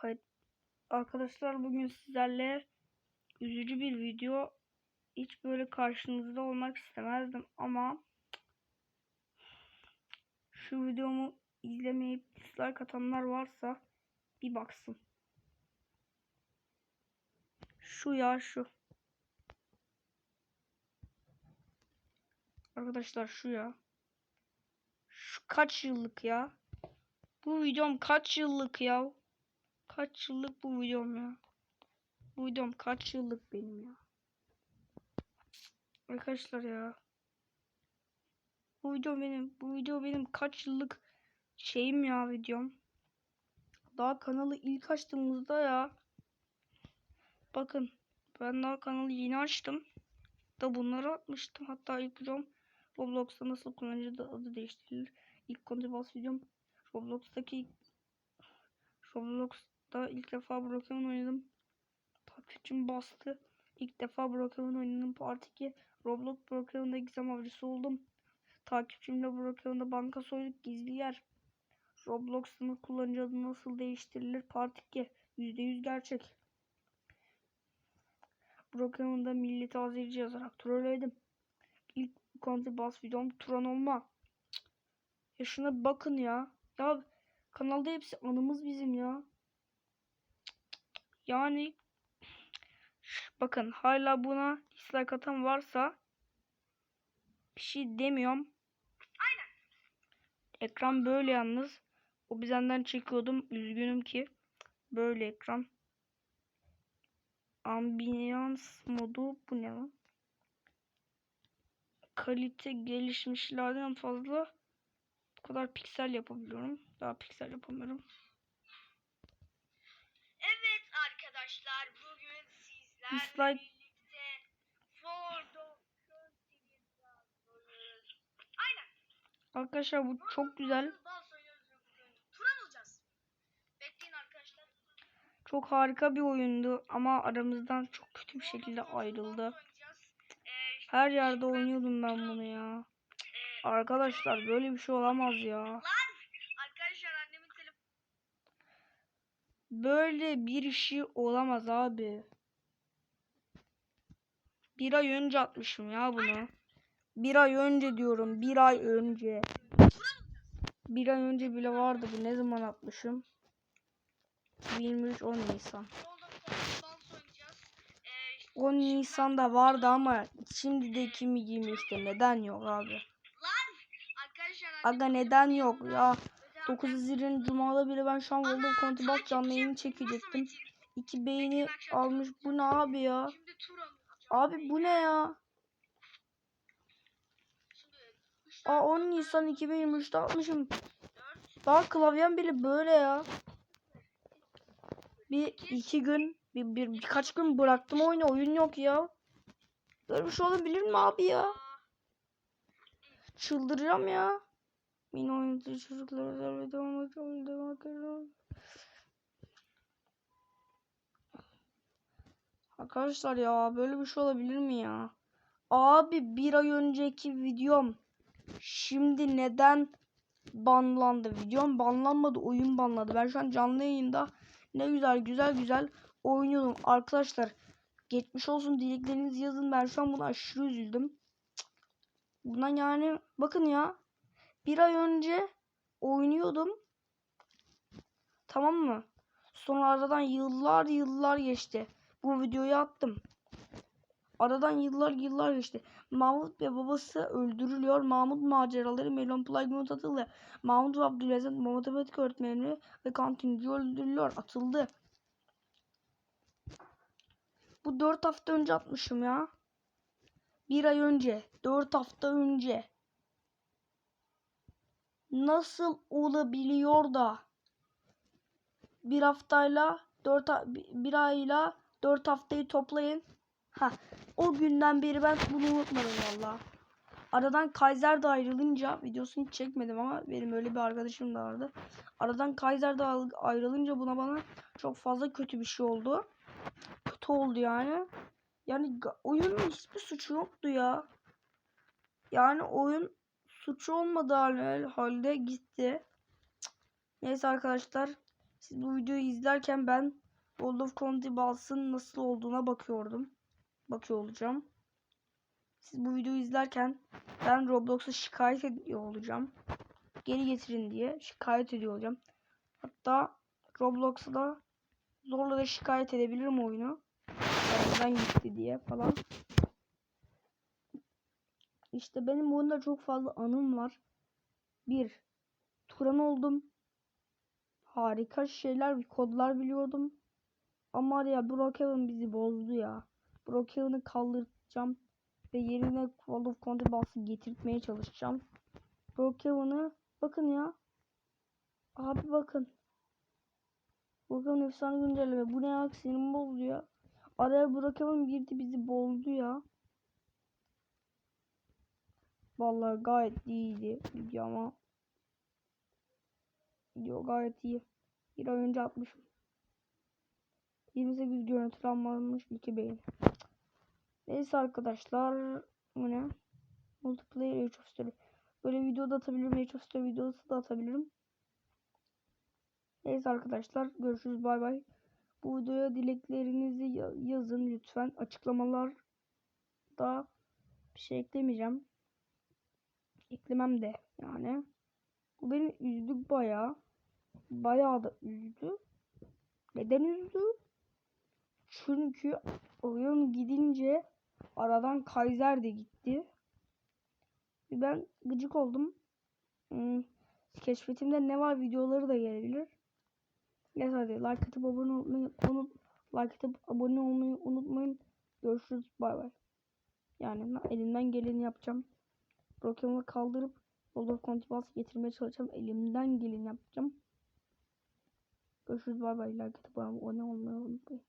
Kayıt. Arkadaşlar bugün sizlerle üzücü bir video. Hiç böyle karşınızda olmak istemezdim ama şu videomu izlemeyip dislike atanlar varsa bir baksın. Şu ya şu. Arkadaşlar şu ya. Şu kaç yıllık ya? Bu videom kaç yıllık ya? Kaç yıllık bu videom ya? Bu videom kaç yıllık benim ya? Arkadaşlar ya. Bu video benim. Bu video benim kaç yıllık şeyim ya videom. Daha kanalı ilk açtığımızda ya. Bakın. Ben daha kanalı yeni açtım. Da bunları atmıştım. Hatta ilk videom Roblox'ta nasıl kullanıcı adı değiştirilir. İlk Contrabas videom Roblox'taki Roblox'ta ilk defa Brokeman oynadım. Takipçim bastı. İlk defa Brokeman oynadım. Part 2 Roblox Brokeman'da gizem avcısı oldum. Takipçimle Brokeman'da banka soyduk gizli yer. Roblox'ın kullanıcı adı nasıl değiştirilir? Part 2 %100 gerçek. Brokeman'da milleti azerici yazarak trolledim. İlk Contrabas videom Turan olma. Ya şuna bakın ya. Ya kanalda hepsi anımız bizim ya. Yani bakın hala buna dislike atan varsa bir şey demiyorum. Ekran böyle yalnız. O bizenden çekiyordum. Üzgünüm ki böyle ekran. Ambiyans modu bu ne lan? Kalite gelişmişlerden fazla bu kadar piksel yapabiliyorum. Daha piksel yapamıyorum. Arkadaşlar bugün sizlerle Dislike- birlikte Ford. Aynen. Arkadaşlar bu çok güzel. Çok harika bir oyundu ama aramızdan çok kötü bir şekilde ayrıldı. Ee, Her yerde oynuyordum ben bunu ya. e, Arkadaşlar böyle bir şey olamaz ya. lan arkadaşlar annemin telefonu Böyle bir şey olamaz abi. Bir ay önce atmışım ya bunu. Bir ay önce diyorum. Bir ay önce. Bir ay önce bile vardı bu. Ne zaman atmışım? 23 10 Nisan. Ford of Dans oynayacağız. Ee, 10 Nisan'da vardı ama şimdi de kimi giymişti. Neden yok abi? Aga neden yok ya? Telefonu- 9 Haziran Cuma'da bile ben şu an of Contrabas canlı yayını çekecektim. İki beyni almış. Bu ne abi ya? Abi bu ne ya? Aa 10 Nisan 2023'te atmışım. Daha klavyem bile böyle ya. Bir iki gün bir, bir birkaç gün bıraktım oyunu oyun yok ya. Böyle bir şey olabilir mi abi ya? Çıldıracağım ya. Yine oynadığı çocuklara zararlı devam ediyorum. Devam ediyorum. Arkadaşlar ya böyle bir şey olabilir mi ya? Abi bir ay önceki videom şimdi neden banlandı? Videom banlanmadı, oyun banladı. Ben şu an canlı yayında ne güzel güzel güzel oynuyordum. Arkadaşlar geçmiş olsun dileklerinizi yazın. Ben şu an buna aşırı üzüldüm. Buna yani bakın ya bir ay önce oynuyordum. Tamam mı? Sonra aradan yıllar yıllar geçti. Bu videoyu attım. Aradan yıllar yıllar geçti. Mahmut ve babası öldürülüyor. Mahmut maceraları Melon Playgmut atıldı. Mahmut ve Abdülaziz matematik öğretmeni ve kantinci öldürülüyor. Atıldı. Bu dört hafta önce atmışım ya. Bir ay önce. Dört hafta önce. Nasıl olabiliyor da bir haftayla dört bir ayla dört haftayı toplayın. Ha, o günden beri ben bunu unutmadım valla. Aradan Kaiser de ayrılınca videosunu çekmedim ama benim öyle bir arkadaşım da vardı. Aradan Kaiser de ayrılınca buna bana çok fazla kötü bir şey oldu. Kötü oldu yani. Yani oyunun hiçbir suçu yoktu ya. Yani oyun suçu olmadığı hal- halde gitti. Neyse arkadaşlar Siz bu videoyu izlerken ben World of County Balls'ın nasıl olduğuna bakıyordum. Bakıyor olacağım. Siz bu videoyu izlerken ben Roblox'a şikayet ediyor olacağım. Geri getirin diye şikayet ediyor olacağım. Hatta Roblox'a da zorla da şikayet edebilirim oyunu. Neden gitti diye falan. İşte benim bu oyunda çok fazla anım var. Bir, Turan oldum. Harika şeyler, kodlar biliyordum. Ama ya Brookhaven bizi bozdu ya. Brookhaven'ı kaldıracağım. Ve yerine World of County Balls'ı getirtmeye çalışacağım. Brookhaven'ı bakın ya. Abi bakın. Brookhaven efsane güncelleme. Bu ne ya? Bozdu ya. Araya Brookhaven girdi bizi bozdu ya. Vallahi gayet iyiydi video ama. Video gayet iyi. Bir ay önce atmışım. 28 görüntü almamış 2 beğeni. Neyse arkadaşlar. Bu ne? Multiplayer Age of Story. Böyle video da atabilirim. Age of Story videosu da atabilirim. Neyse arkadaşlar. Görüşürüz. Bay bay. Bu videoya dileklerinizi ya- yazın lütfen. Açıklamalarda bir şey eklemeyeceğim. Eklemem de yani. Bu beni üzdü bayağı. Bayağı da üzdü. Neden üzdü? Çünkü oyun gidince aradan Kaiser de gitti. Ben gıcık oldum. Hmm, keşfetimde ne var videoları da gelebilir. Neyse hadi like atıp abone olmayı unut like atıp abone olmayı unutmayın. Görüşürüz bay bay. Yani elimden geleni yapacağım. Brokeman'ı kaldırıp World of County getirmeye çalışacağım. Elimden geleni yapacağım. Görüşürüz bay bay. Like atıp abone olmayı unutmayın.